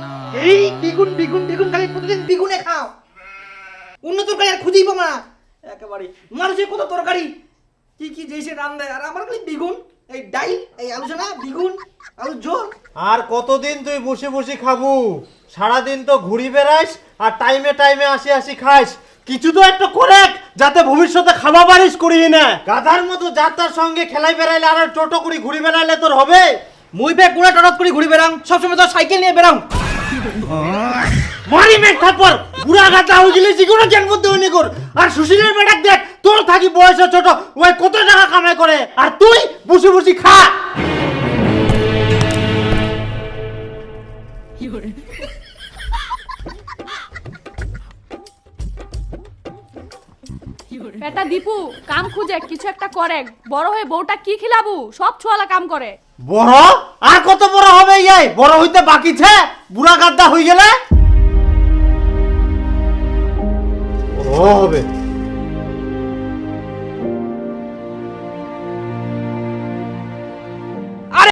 না। এই দ্বিগুণ দ্বিগুণ দ্বিগুণ খালি প্রতিদিন দ্বিগুণে খাও। অন্য তরকারি আর খুঁজেই পাবো না। একেবারে। মানুষের কত তরকারি। কি কি যে সে রান দেয়। আর আমার খালি দ্বিগুণ। এই ডাই এই আলোচনা দ্বিগুণ আলু ঝোল। আর কতদিন তুই বসে বসে খাবু? সারাদিন তো ঘুরি বেড়াইস আর টাইমে টাইমে আসি আসি খাইস কিছু তো একটা করে যাতে ভবিষ্যতে খাওয়া পারিস করিয়ে না গাধার মতো যাত্রার সঙ্গে খেলাই বেড়াইলে আর টোটো করে ঘুরি বেড়াইলে তোর হবে? মুই ব্যাগ গুড়া টটক করে ঘুরে বেড়াং সবসময় তো সাইকেল নিয়ে বেড়াং মারি মেঘ তারপর বুড়া গাধা হয়ে গেলে যেগুলো বুদ্ধি হয়নি কর। আর সুশীলের বেটাক দেখ তোর থাকি বয়সে ছোট ওই কত টাকা কামাই করে আর তুই বসে বসে খা। বেটা দীপু কাম খুঁজে কিছু একটা করে। বড় হয়ে বউটা কি খিলাবু? সব ছোয়ালা কাম করে। বড়? আর কত বড় হবে ইয়াই? বড় হইতে বাকি ছে? বুড়া গাদ্দা হয়ে গেলে? ও হবে।